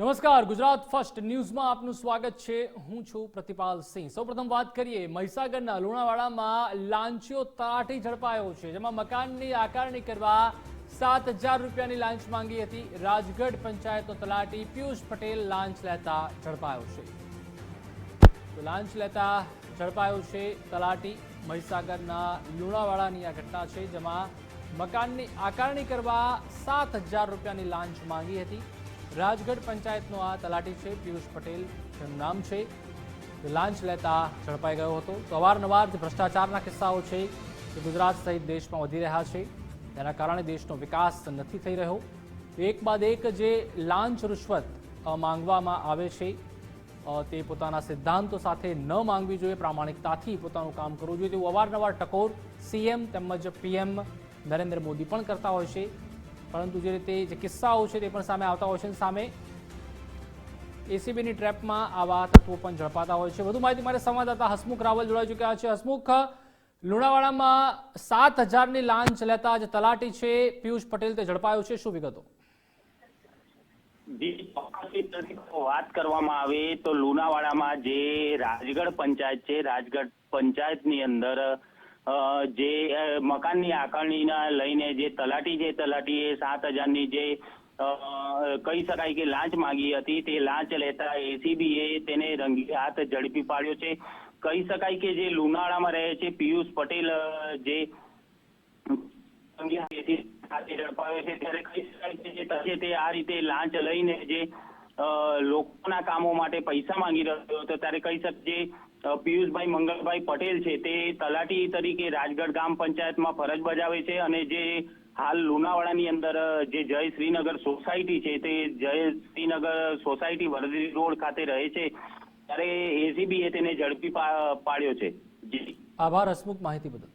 નમસ્કાર, ગુજરાત ફર્સ્ટ ન્યૂઝમાં આપનું સ્વાગત છે. હું છું પ્રતિપાલ સિંહ. સૌપ્રથમ વાત કરીએ, મહીસાગરના લુણાવાડામાં લાંચીઓ તલાટી ઝડપાયો છે, જેમાં મકાનની આકારણી કરવા સાત હજાર રૂપિયાની લાંચ માંગી હતી. રાજગઢ પંચાયતનો તલાટી પિયુષ પટેલ લાંચ લેતા ઝડપાયો છે. તો લાંચ લેતા ઝડપાયો છે તલાટી મહીસાગરના લુણાવાડાની આ ઘટના છે, જેમાં મકાનની આકારણી કરવા સાત હજાર રૂપિયાની લાંચ માંગી હતી. રાજગઢ પંચાયતનો આ તલાટી છે. પિયુષ પટેલ જેનું નામ છે. લાંચ લેતા ઝડપાઈ ગયો હતો. તો અવારનવાર જે ભ્રષ્ટાચારના કિસ્સાઓ છે તે ગુજરાત સહિત દેશમાં વધી રહ્યા છે. તેના કારણે દેશનો વિકાસ નથી થઈ રહ્યો. એક બાદ એક જે લાંચ રૂશ્વત માંગવામાં આવે છે તે પોતાના સિદ્ધાંતો સાથે ન માંગવી જોઈએ, પ્રામાણિકતાથી પોતાનું કામ કરવું જોઈએ. તેવું અવારનવાર ટકોર સીએમ તેમજ પીએમ નરેન્દ્ર મોદી પણ કરતા હોય છે. પરંતુ જે રીતે જે કિસ્સાઓ છે તે પણ સામે આવતા હોય છે સામે એસીબીની ટ્રેપમાં આવા તત્વો પણ ઝડપાતા હોય છે. વધુ માહિતી મારે સંવાદદાતા હસમુખ રાવલ જોડાઈ ચૂક્યા છે. હસમુખ, લુણાવાડામાં સાત હજારની લાંચ લેતા જે તલાટી છે. પિયુષ પટેલ, તે ઝડપાયો છે. શું વિગતો? વાત કરવામાં આવે તો લુણાવાડામાં જે રાજગઢ પંચાયત છે, રાજગઢ પંચાયતની અંદર જે મકાનની આકારણીના લઈને જે તલાટી છે, તલાટીએ સાત હજારની જે કહી શકાય કે લાંચ માંગી હતી, તે લાંચ લેતા એસીબીએ તેને રંગી હાથ ઝડપી પાડ્યો છે. કહી શકાય કે જે લુનાળામાં રહે છે, પિયુષ પટેલ જે અંગે ઝડપાયો છે, ત્યારે કહી શકાય કે તે આ રીતે લાંચ લઈને જે લોકોના કામો માટે પૈસા માંગી રહ્યો હતો. ત્યારે કહી શકજે પિયુષભાઈ મંગળભાઈ પટેલ છે, તે તલાટી તરીકે રાજગઢ ગામ પંચાયતમાં ફરજ બજાવે છે અને જે હાલ લુણાવાડાની અંદર જે જય શ્રીનગર સોસાયટી છે, તે જય શ્રીનગર સોસાયટી વરદી રોડ ખાતે રહે છે. ત્યારે એસીબીએ તેને ઝડપી પાડ્યો છે. જી. આભાર, હસમુખ માહિતી બદલ.